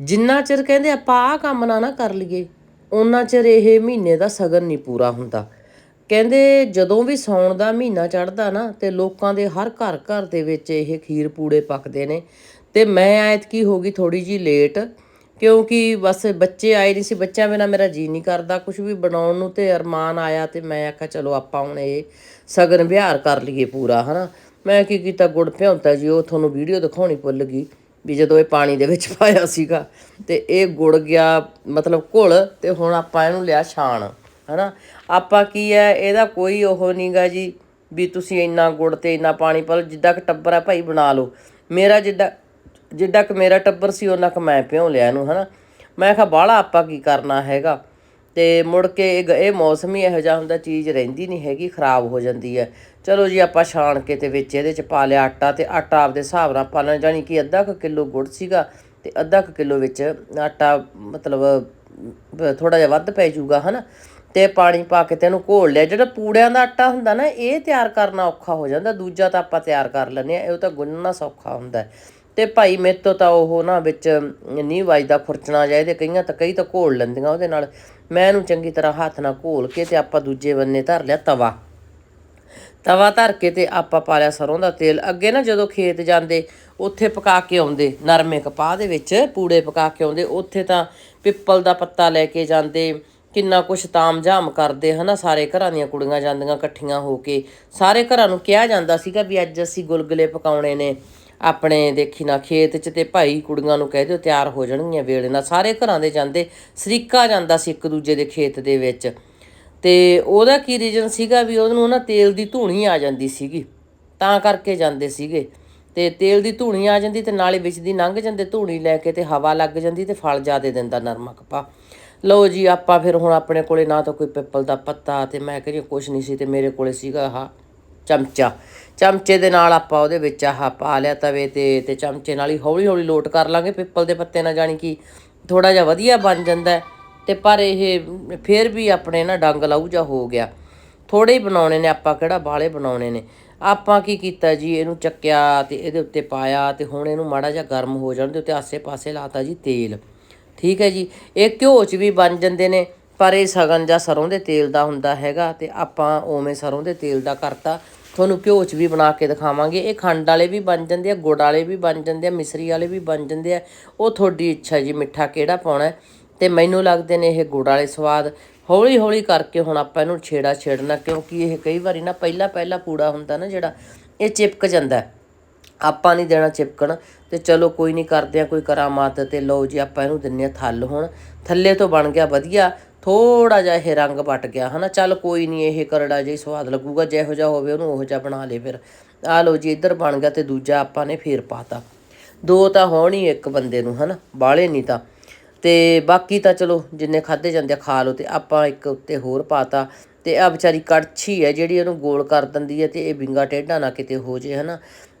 ਜਿੰਨਾ ਚਿਰ ਕਹਿੰਦੇ ਆਪਾਂ ਆਹ ਕੰਮ ਨਾ ਨਾ ਕਰ ਲਈਏ ਉਹਨਾਂ ਚਿਰ ਇਹ ਮਹੀਨੇ ਦਾ ਸਗਨ ਨਹੀਂ ਪੂਰਾ ਹੁੰਦਾ। ਕਹਿੰਦੇ ਜਦੋਂ ਵੀ ਸੌਣ ਦਾ ਮਹੀਨਾ ਚੜ੍ਹਦਾ ਨਾ, ਤੇ ਲੋਕਾਂ ਦੇ ਹਰ ਘਰ ਘਰ ਦੇ ਵਿੱਚ ਇਹ ਖੀਰ ਪੂੜੇ ਪੱਕਦੇ ਨੇ। ਤੇ ਮੈਂ ਐਤਕੀ ਹੋ ਗਈ ਥੋੜੀ ਜੀ ਲੇਟ ਕਿਉਂਕਿ ਬਸ ਬੱਚੇ ਆਏ ਨਹੀਂ ਸੀ, ਬੱਚਿਆਂ ਬਿਨਾ ਮੇਰਾ ਜੀ ਨਹੀਂ ਕਰਦਾ। ਕੁਝ ਵੀ ਬਣਾਉਣ ਨੂੰ ਤੇ ਅਰਮਾਨ ਆਇਆ ਤੇ ਮੈਂ ਆਖਿਆ, ਚਲੋ ਆਪਾਂ ਹੁਣ ਇਹ ਸਗਨ ਵਿਹਾਰ ਕਰ ਲਈਏ ਪੂਰਾ ਹਨਾ। ਮੈਂ ਕੀ ਕੀਤਾ, ਗੁੜ ਭਿਉਂਤਾ ਜੀ, ਉਹ ਤੁਹਾਨੂੰ ਵੀਡੀਓ ਦਿਖਾਉਣੀ ਭੁੱਲ ਗਈ। ਵੀ ਜਦੋਂ ਇਹ ਪਾਣੀ ਦੇ ਵਿੱਚ ਪਾਇਆ ਸੀਗਾ ਤੇ ਇਹ ਗੁੜ ਗਿਆ, ਮਤਲਬ ਘੁਲ ਤੇ ਹੁਣ ਆਪਾਂ ਇਹਨੂੰ ਲਿਆ ਛਾਣ, ਹਨਾ? ਆਪਾਂ ਕੀ ਹੈ, ਇਹਦਾ ਕੋਈ ਉਹ ਨਹੀਂਗਾ ਜੀ ਵੀ ਤੁਸੀਂ ਇੰਨਾ ਗੁੜ ਤੇ ਇੰਨਾ ਪਾਣੀ ਪਾ ਲਓ ਜਿੱਦਾਂ ਕਿ ਟੱਬਰ ਆ ਭਾਈ ਬਣਾ ਲਓ। ਮੇਰਾ ਜਿੱਦਾਂ ਜਿੱਦਾਂ ਕਿ ਮੇਰਾ ਟੱਬਰ ਸੀ ਉਹਨਾਂ ਕਿ ਮੈਂ ਭਿਉਂ ਲਿਆ ਇਹਨੂੰ, ਹਨਾ? ਮੈਂ ਕਿਹਾ, ਬਾਹਲਾ ਆਪਾਂ ਕੀ ਕਰਨਾ ਹੈਗਾ? ਤੇ ਮੁੜ ਕੇ ਇਹ ਗ- ਇਹ ਮੌਸਮ ਹੀ ਇਹੋ ਜਿਹਾ ਹੁੰਦਾ, ਚੀਜ਼ ਰਹਿੰਦੀ ਨਹੀਂ ਹੈਗੀ, ਖਰਾਬ ਹੋ ਜਾਂਦੀ ਹੈ। ਚਲੋ ਜੀ, ਆਪਾਂ ਛਾਣ ਕੇ ਤੇ ਵਿੱਚ ਇਹਦੇ ਚ ਪਾ ਲਿਆ ਆਟਾ ਤੇ ਆਟਾ ਆਪਦੇ ਹਿਸਾਬ ਨਾਲ ਪਾ ਲੈਣਾ ਜਾਨੀ ਕਿ ਅੱਧਾ ਕੁ ਕਿਲੋ ਗੁੜ ਸੀਗਾ ਤੇ ਅੱਧਾ ਕੁ ਕਿਲੋ ਵਿੱਚ ਆਟਾ, ਮਤਲਬ ਥੋੜਾ ਜਿਹਾ ਵੱਧ ਪੈ ਜਾਊਗਾ, ਹਨਾ? ਤੇ ਪਾਣੀ ਪਾ ਕੇ ਤੇ ਇਹਨੂੰ ਘੋਲ ਲਿਆ। ਜਿਹੜਾ ਪੂੜਿਆਂ ਦਾ ਆਟਾ ਹੁੰਦਾ ਨਾ, ਇਹ ਤਿਆਰ ਕਰਨਾ ਔਖਾ ਹੋ ਜਾਂਦਾ, ਦੂਜਾ ਤਾਂ ਆਪਾਂ ਤਿਆਰ ਕਰ ਲੈਂਦੇ ਆ ਇਹ ਤਾਂ ਗੁੰਨਣਾ ਸੌਖਾ ਹੁੰਦਾ ਤੇ ਭਾਈ ਮੇਰੇ ਤੋਂ ਤਾਂ ਉਹ ਨਾ ਵਿੱਚ ਨਹੀਂ ਵੱਜਦਾ ਖੁਰਚਣਾ ਜਾਂ ਇਹਦੇ ਕਈਆਂ ਤਾਂ ਕਈ ਤਾਂ ਘੋਲ ਲੈਂਦੀਆਂ ਉਹਦੇ ਨਾਲ। ਮੈਂ ਇਹਨੂੰ ਚੰਗੀ ਤਰ੍ਹਾਂ ਹੱਥ ਨਾਲ ਘੋਲ ਕੇ ਤੇ ਆਪਾਂ ਦੂਜੇ ਬੰਨੇ ਧਰ ਲਿਆ ਤਵਾ। ਤਵਾ ਧਰ ਕੇ ਤੇ ਆਪਾਂ ਪਾ ਲਿਆ ਸਰੋਂ ਦਾ ਤੇਲ। ਅੱਗੇ ਨਾ ਜਦੋਂ ਖੇਤ ਜਾਂਦੇ, ਉੱਥੇ ਪਕਾ ਕੇ ਆਉਂਦੇ, ਨਰਮੇ ਕਪਾਹ ਦੇ ਵਿੱਚ, ਪੂੜੇ ਪਕਾ ਕੇ ਆਉਂਦੇ, ਉੱਥੇ ਤਾਂ ਪਿੱਪਲ ਦਾ ਪੱਤਾ ਲੈ ਕੇ ਜਾਂਦੇ, ਕਿੰਨਾ ਕੁਛ ਤਾਮਝਾਮ ਕਰਦੇ, ਹਨਾ, ਸਾਰੇ ਘਰਾਂ ਦੀਆਂ ਕੁੜੀਆਂ ਜਾਂਦੀਆਂ ਇਕੱਠੀਆਂ ਹੋ ਕੇ। ਸਾਰੇ ਘਰਾਂ ਨੂੰ ਕਿਹਾ ਜਾਂਦਾ ਸੀਗਾ ਵੀ ਅੱਜ ਅਸੀਂ ਗੁਲਗੁਲੇ ਪਕਾਉਣੇ ਨੇ। ਆਪਣੇ ਦੇਖੀ ਨਾ ਖੇਤ 'ਚ ਤੇ ਭਾਈ ਕੁੜੀਆਂ ਨੂੰ ਕਹਿ ਦਿਓ ਤਿਆਰ ਹੋ ਜਾਣਗੀਆਂ ਵੇਲੇ ਨਾਲ। ਸਾਰੇ ਘਰਾਂ ਦੇ ਜਾਂਦੇ, ਸਰੀਕਾ ਜਾਂਦਾ ਸੀ ਇੱਕ ਦੂਜੇ ਦੇ ਖੇਤ ਦੇ ਵਿੱਚ। ਤੇ ਉਹਦਾ ਕੀ ਰੀਜਨ ਸੀਗਾ ਵੀ ਉਹਨੂੰ ਨਾ ਤੇਲ ਦੀ ਧੂਣੀ ਆ ਜਾਂਦੀ ਸੀਗੀ, ਤਾਂ ਕਰਕੇ ਜਾਂਦੇ ਸੀਗੇ। ਤੇ ਤੇਲ ਦੀ ਧੂਣੀ ਆ ਜਾਂਦੀ ਤੇ ਨਾਲੇ ਵਿੱਚ ਦੀ ਲੰਘ ਜਾਂਦੇ ਧੂਣੀ ਲੈ ਕੇ ਤੇ ਹਵਾ ਲੱਗ ਜਾਂਦੀ ਤੇ ਫਲ ਜ਼ਿਆਦੇ ਦਿੰਦਾ ਨਰਮਾ ਕਪਾ। ਲਓ ਜੀ, ਆਪਾਂ ਫਿਰ ਹੁਣ ਆਪਣੇ ਕੋਲੇ ਨਾ ਤਾਂ ਕੋਈ ਪਿੱਪਲ ਦਾ ਪੱਤਾ ਤੇ ਮੈਂ ਕਹਿੰਦੀ ਕੁਛ ਨਹੀਂ ਸੀ ਤੇ ਮੇਰੇ ਕੋਲੇ ਸੀਗਾ ਆਹ ਚਮਚਾ। ਚਮਚੇ ਦੇ ਨਾਲ ਆਪਾਂ ਉਹਦੇ ਵਿੱਚ ਆਹ ਪਾ ਲਿਆ ਤਵੇ ਤੇ ਤੇ ਚਮਚੇ ਨਾਲ ਹੀ ਹੌਲੀ ਹੌਲੀ ਲੋਟ ਕਰ ਲਾਂਗੇ ਪਿੱਪਲ ਦੇ ਪੱਤੇ ਨਾਲ, ਜਾਣੀ ਕਿ ਥੋੜਾ ਜਿਹਾ ਵਧੀਆ ਬਣ ਜਾਂਦਾ ਹੈ। ਤੇ ਪਰ ਇਹ ਫਿਰ ਵੀ ਆਪਣੇ ਨਾ ਡੰਗ ਲਾਊ ਜਾ ਹੋ ਗਿਆ। ਥੋੜੇ ਹੀ ਬਣਾਉਣੇ ਨੇ ਆਪਾਂ, ਕਿਹੜਾ ਬਾਲੇ ਬਣਾਉਣੇ ਨੇ। ਆਪਾਂ ਕੀ ਕੀਤਾ ਜੀ, ਇਹਨੂੰ ਚੱਕਿਆ ਤੇ ਇਹਦੇ ਉੱਤੇ ਪਾਇਆ ਤੇ ਹੁਣ ਇਹਨੂੰ ਮਾੜਾ ਜਿਹਾ ਗਰਮ ਹੋ ਜਾਣ ਦੇ ਉੱਤੇ ਆਸੇ-ਪਾਸੇ ਲਾਤਾ ਜੀ ਤੇਲ। ਠੀਕ ਹੈ ਜੀ, ਇਹ ਘਿਓ 'ਚ ਵੀ ਬਣ ਜਾਂਦੇ ਨੇ, ਪਰ ਇਹ ਸਗਨ ਜਾਂ ਸਰੋਂ ਦੇ ਤੇਲ ਦਾ ਹੁੰਦਾ ਹੈਗਾ ਤੇ ਆਪਾਂ ਉਵੇਂ ਸਰੋਂ ਦੇ ਤੇਲ ਦਾ ਕਰਤਾ। ਤੁਹਾਨੂੰ ਘਿਓ 'ਚ ਵੀ ਬਣਾ ਕੇ ਦਿਖਾਵਾਂਗੇ। ਇਹ ਖੰਡ ਵਾਲੇ ਵੀ ਬਣ ਜਾਂਦੇ ਆ, ਗੁੜ ਵਾਲੇ ਵੀ ਬਣ ਜਾਂਦੇ ਆ, ਮਿਸਰੀ ਵਾਲੇ ਵੀ ਬਣ ਜਾਂਦੇ ਆ। ਉਹ ਤੁਹਾਡੀ ਇੱਛਾ ਜੀ ਮਿੱਠਾ ਕਿਹੜਾ ਪਾਉਣਾ ਹੈ। ਤੇ ਮੈਨੂੰ ਲੱਗਦੇ ਨੇ ਇਹ ਗੁੜ ਵਾਲੇ ਸਵਾਦ। ਹੌਲੀ ਹੌਲੀ ਕਰਕੇ ਹੁਣ ਆਪਾਂ ਇਹਨੂੰ ਛੇੜਾ ਛੇੜਨਾ, ਕਿਉਂਕਿ ਇਹ ਕਈ ਵਾਰੀ ਨਾ ਪਹਿਲਾ ਪਹਿਲਾ ਪੂੜਾ ਹੁੰਦਾ ਨਾ ਜਿਹੜਾ, ਇਹ ਚਿਪਕ ਜਾਂਦਾ ਆਪਾਂ ਨਹੀਂ ਦੇਣਾ ਚਿਪਕਣ। ਤੇ ਚਲੋ ਕੋਈ ਨਹੀਂ ਕਰਦੇ ਆ, ਕੋਈ ਕਰਾਮਾਤ ਤੇ ਲਓ ਜੀ ਆਪਾਂ ਇਹਨੂੰ ਦਿੰਨੇ ਆ ਥੱਲ ਹੁਣ। ਥੱਲੇ ਤੋਂ ਬਣ ਗਿਆ ਵਧੀਆ। ਥੋੜਾ ਜਿਹਾ ਇਹ ਰੰਗ ਪਟ ਗਿਆ, ਹਨਾ? ਚੱਲ ਕੋਈ ਨਹੀਂ ਇਹ ਕਰੜਾ ਜਿਹਾ ਹੀ ਸਵਾਦ ਲੱਗੂਗਾ, ਜਿਹੋ ਜਿਹਾ ਹੋਵੇ ਉਹਨੂੰ ਉਹੋ ਜਿਹਾ ਬਣਾ ਲੇ ਫਿਰ। ਆ ਲਓ ਜੀ, ਇੱਧਰ ਬਣ ਗਿਆ ਤੇ ਦੂਜਾ ਆਪਾਂ ਨੇ ਫੇਰ ਪਾਤਾ। ਦੋ ਤਾਂ ਹੋਣ ਹੀ ਇੱਕ ਬੰਦੇ ਨੂੰ, ਹਨਾ? ਬਾਲੇ ਨਹੀਂ ਤਾਂ। ਤੇ ਬਾਕੀ ਤਾਂ ਚਲੋ, ਜਿੰਨੇ ਖਾਦੇ ਜਾਂਦੇ ਖਾ ਲਓ ਤੇ ਆਪਾਂ ਇੱਕ ਉੱਤੇ ਹੋਰ ਪਾਤਾ। ਤੇ ਆ ਵਿਚਾਰੀ ਕੜਛੀ ਹੈ, ਜਿਹੜੀ ਇਹਨੂੰ ਗੋਲ ਕਰ ਦਿੰਦੀ ਹੈ ਤੇ ਇਹ ਬਿੰਗਾ ਟੇਢਾ ਨਾ ਕਿਤੇ ਹੋ ਜੇ, ਹਨਾ?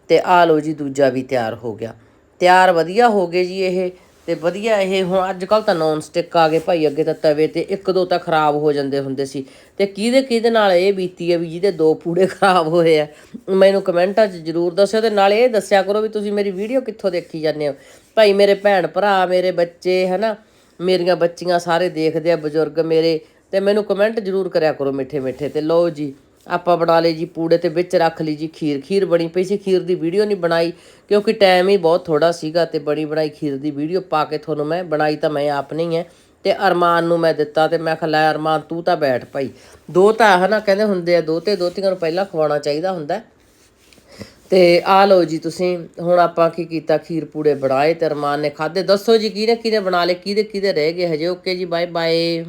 ਤੇ ਆ ਲਓ ਜੀ, ਦੂਜਾ ਵੀ ਤਿਆਰ ਹੋ ਗਿਆ। ਤਿਆਰ ਵਧੀਆ ਹੋ ਗਏ ਜੀ ਇਹ। ਤੇ ਵਧੀਆ ਇਹ ਹੁਣ ਅੱਜ ਕੱਲ ਤਾਂ ਨੌਨ ਸਟਿਕ ਆ ਗਏ ਭਾਈ, ਅੱਗੇ ਤਾਂ ਤਵੇ ਤੇ ਇੱਕ ਦੋ ਤਾਂ ਖਰਾਬ ਹੋ ਜਾਂਦੇ ਹੁੰਦੇ ਸੀ। ਤੇ ਕਿਹਦੇ ਕਿਹਦੇ ਨਾਲ ਇਹ ਬੀਤੀ ਹੈ ਵੀ ਜਿਹਦੇ ਦੋ ਪੂੜੇ ਖਰਾਬ ਹੋਏ ਆ? ਮੈਨੂੰ ਕਮੈਂਟਾਂ 'ਚ ਜਰੂਰ ਦੱਸਿਓ ਤੇ ਨਾਲ ਇਹ ਦੱਸਿਆ ਕਰੋ ਵੀ ਤੁਸੀਂ ਮੇਰੀ ਵੀਡੀਓ ਕਿੱਥੋਂ ਦੇਖੀ ਜਾਂਦੇ ਹੋ? ਭਾਈ, ਮੇਰੇ ਭੈਣ ਭਰਾ, ਮੇਰੇ ਬੱਚੇ, ਹਨਾ? ਮੇਰੀਆਂ ਬੱਚੀਆਂ ਸਾਰੇ ਦੇਖਦੇ ਆ ਬਜ਼ੁਰਗ ਮੇਰੇ। ਤੇ ਮੈਨੂੰ ਕਮੈਂਟ ਜਰੂਰ ਕਰਿਆ ਕਰੋ ਮਿੱਠੇ ਮਿੱਠੇ ਤੇ ਲਓ ਜੀ। ਆਪਾਂ ਬਣਾ ਲਈ ਜੀ ਪੂੜੇ ਤੇ ਵਿੱਚ ਰੱਖ ਲਈ ਜੀ ਖੀਰ। ਖੀਰ ਬਣੀ ਪਈ ਸੀ, ਖੀਰ ਦੀ ਵੀਡੀਓ ਨਹੀਂ ਬਣਾਈ ਕਿਉਂਕਿ ਟਾਈਮ ਹੀ ਬਹੁਤ ਥੋੜਾ ਸੀਗਾ ਤੇ ਬਣੀ ਬਣਾਈ ਖੀਰ ਦੀ ਵੀਡੀਓ ਪਾ ਕੇ ਤੁਹਾਨੂੰ ਮੈਂ ਬਣਾਈ ਤਾਂ ਮੈਂ ਆਪ ਨਹੀਂ ਹੈ ਤੇ ਅਰਮਾਨ ਨੂੰ ਮੈਂ ਦਿੱਤਾ ਤੇ ਮੈਂ ਕਿਹਾ, ਲੈ ਅਰਮਾਨ ਤੂੰ ਤਾਂ ਬੈਠ ਭਾਈ। ਦੋ ਤਾਂ ਹਨਾ ਕਹਿੰਦੇ ਹੁੰਦੇ ਆ ਦੋ ਤੇ ਦੋਤੀਆਂ ਨੂੰ ਪਹਿਲਾਂ ਖਵਾਉਣਾ ਚਾਹੀਦਾ ਹੁੰਦਾ। ਹੈ। ਤੇ ਆ ਲਓ ਜੀ ਤੁਸੀਂ, ਹੁਣ ਆਪਾਂ ਕੀ ਕੀਤਾ, ਖੀਰ ਪੂੜੇ ਬਣਾਏ ਤੇ ਅਰਮਾਨ ਨੇ ਖਾਦੇ ਦੱਸੋ ਜੀ ਕਿਹਨੇ ਕਿਹਨੇ ਬਣਾ ਲਏ ਕਿਹਦੇ ਕਿਹਦੇ ਰਹਿ ਗਏ? ਹਜੇ ਓਕੇ ਜੀ ਬਾਏ ਬਾਏ